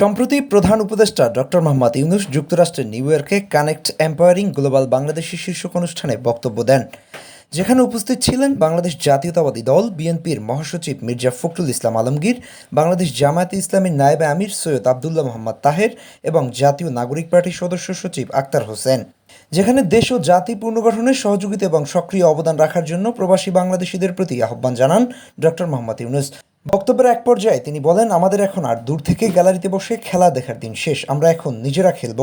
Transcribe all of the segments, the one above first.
সম্প্রতি প্রধান উপদেষ্টা ডক্টর মোহাম্মদ ইউনুস যুক্তরাষ্ট্রের নিউ ইয়র্কে কানেক্ট এম্পায়ারিং গ্লোবাল বাংলাদেশের শীর্ষক অনুষ্ঠানে বক্তব্য দেন। যেখানে উপস্থিত ছিলেন বাংলাদেশ জাতীয়তাবাদী দল, বিএনপির মহাসচিব মির্জা ফখরুল ইসলাম আলমগীর, বাংলাদেশ জামায়াতে ইসলামীর নায়েবে আমির সৈয়দ আবদুল্লাহ মোহাম্মদ তাহের এবং জাতীয় নাগরিক পার্টির সদস্য সচিব আক্তার হোসেন। যেখানে দেশ ও জাতি পুনর্গঠনে সহযোগিতা এবং সক্রিয় অবদান রাখার জন্য প্রবাসী বাংলাদেশিদের প্রতি আহ্বান জানান ডক্টর মোহাম্মদ ইউনুস। বক্তব্যের এক পর্যায়ে তিনি বলেন, আমাদের এখন আর দূর থেকে গ্যালারিতে বসে খেলা দেখার দিন শেষ। আমরা এখন নিজেরা খেলব।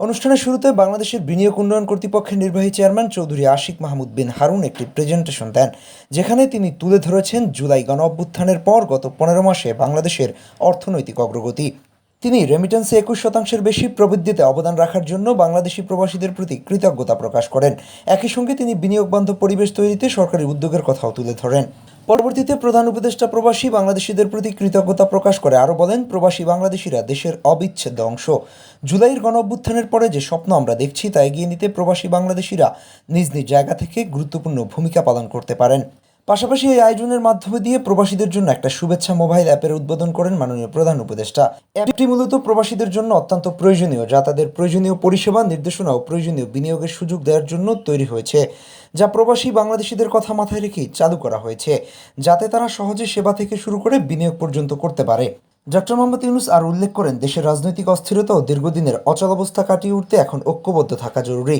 অনুষ্ঠানের শুরুতে বাংলাদেশের বিনিয়োগ উন্নয়ন কর্তৃপক্ষের নির্বাহী চেয়ারম্যান চৌধুরী আশিক মাহমুদ বিন হারুন একটি প্রেজেন্টেশন দেন, যেখানে তিনি তুলে ধরেছেন জুলাই গণ অভ্যুত্থানের পর গত পনেরো মাসে বাংলাদেশের অর্থনৈতিক অগ্রগতি। তিনি রেমিটেন্সে একুশ শতাংশের বেশি প্রবৃদ্ধিতে অবদান রাখার জন্য বাংলাদেশি প্রবাসীদের প্রতি কৃতজ্ঞতা প্রকাশ করেন। একই সঙ্গে তিনি বিনিয়োগ বান্ধব পরিবেশ তৈরিতে সরকারি উদ্যোগের কথাও তুলে ধরেন। পরবর্তীতে প্রধান উপদেষ্টা প্রবাসী বাংলাদেশিদের প্রতি কৃতজ্ঞতা প্রকাশ করে আরও বলেন, প্রবাসী বাংলাদেশিরা দেশের অবিচ্ছেদ্য অংশ। জুলাইয়ের গণ অভ্যুত্থানের পরে যে স্বপ্ন আমরা দেখছি তা এগিয়ে নিতে প্রবাসী বাংলাদেশিরা নিজ নিজ জায়গা থেকে গুরুত্বপূর্ণ ভূমিকা পালন করতে পারেন। পাশাপাশি এই আয়োজনের মাধ্যমে দিয়ে প্রবাসীদের জন্য একটা শুভেচ্ছা মোবাইল অ্যাপের উদ্বোধন করেন মাননীয় প্রধান উপদেষ্টা। অ্যাপটি মূলত প্রবাসীদের জন্য অত্যন্ত প্রয়োজনীয়, যা তাদের প্রয়োজনীয় পরিষেবা, নির্দেশনা ও প্রয়োজনীয় বিনিয়োগের সুযোগ দেওয়ার জন্য তৈরি হয়েছে, যা প্রবাসী বাংলাদেশিদের কথা মাথায় রেখেই চালু করা হয়েছে, যাতে তারা সহজে সেবা থেকে শুরু করে বিনিয়োগ পর্যন্ত করতে পারে। ডক্টর মোহাম্মদ ইউনুস আর উল্লেখ করেন, দেশের রাজনৈতিক অস্থিরতা ও দীর্ঘদিনের অচলাবস্থা কাটিয়ে উঠতে এখন ঐক্যবদ্ধ থাকা জরুরি।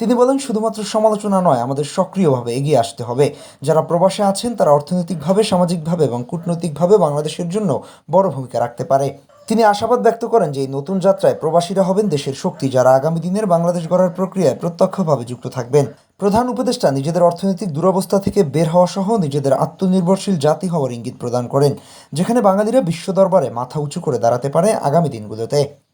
তিনি বলেন, শুধুমাত্র সমালোচনা নয়, আমাদের সক্রিয়ভাবে এগিয়ে আসতে হবে। যারা প্রবাসে আছেন, তারা অর্থনৈতিকভাবে, সামাজিকভাবে এবং কূটনৈতিকভাবে বাংলাদেশের জন্য বড় ভূমিকা রাখতে পারে। তিনি আশাবাদ ব্যক্ত করেন যে, এই নতুন যাত্রায় প্রবাসীরা হবেন দেশের শক্তি, যারা আগামী দিনের বাংলাদেশ গড়ার প্রক্রিয়ায় প্রত্যক্ষভাবে যুক্ত থাকবেন। প্রধান উপদেষ্টা নিজেদের অর্থনৈতিক দুরবস্থা থেকে বের হওয়া সহ নিজেদের আত্মনির্ভরশীল জাতি হওয়ার ইঙ্গিত প্রদান করেন, যেখানে বাঙালিরা বিশ্ব দরবারে মাথা উঁচু করে দাঁড়াতে পারে আগামী দিনগুলোতে।